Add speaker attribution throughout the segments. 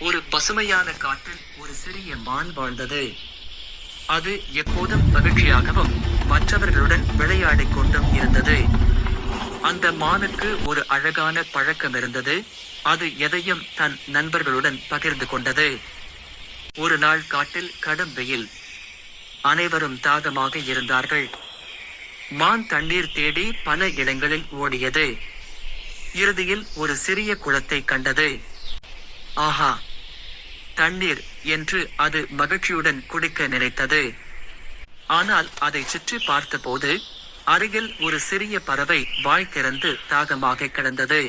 Speaker 1: ஒரு பசுமையான காட்டில் ஒரு சிறிய மான் வாழ்ந்தது. அது எப்போதும் மகிழ்ச்சியாகவும் மற்றவர்களுடன் விளையாடிக் கொண்டும் இருந்தது. அந்த மானுக்கு ஒரு அழகான பழக்கம் இருந்தது. அது எதையும் தன் நண்பர்களுடன் பகிர்ந்து கொண்டது. ஒரு நாள் காட்டில் கடும் வெயில். அனைவரும் தாகமாக இருந்தார்கள். மான் தண்ணீர் தேடி பல இடங்களில் ஓடியது. இறுதியில் ஒரு சிறிய குளத்தை கண்டது. ஆஹா தண்ணீர் என்று அது மகிழ்ச்சியுடன் குடிக்க நினைத்தது. ஆனால் அதை சுற்றி பார்த்தபோது அருகில் ஒரு சிறிய பறவை வாய் திறந்து தாகமாக கிடந்தது.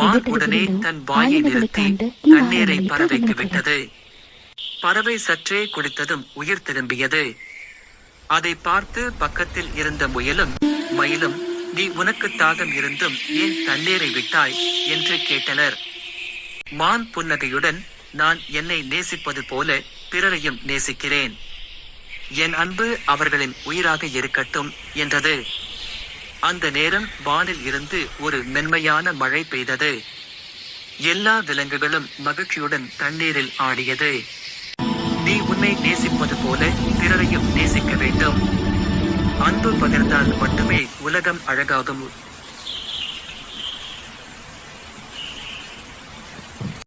Speaker 1: மான் உடனே. தன் வாயை நிறுத்தி தண்ணீரை பறவைக்கு விட்டது. பறவை சற்றே குடித்ததும் உயிர் திரும்பியது. அதை பார்த்து பக்கத்தில் இருந்த முயலும் மயிலும் நீ உனக்கு தாகம் இருந்தும் ஏன் தண்ணீரை விட்டாய்? என்று கேட்டனர். மான் புன்னகையுடன் நான் என்னை நேசிப்பது போல பிறரையும் நேசிக்கிறேன். என் அன்பு அவர்களின் உயிராக இருக்கட்டும் என்றது. அந்த நேரம் வானில் இருந்து ஒரு மென்மையான மழை பெய்தது. எல்லா விலங்குகளும் மகிழ்ச்சியுடன் தண்ணீரில் ஆடியது. நீ உன்னை நேசிப்பது போல பிறரையும் நேசிக்க வேண்டும். அன்பு பகிர்ந்தால் மட்டுமே உலகம் அழகாகும்.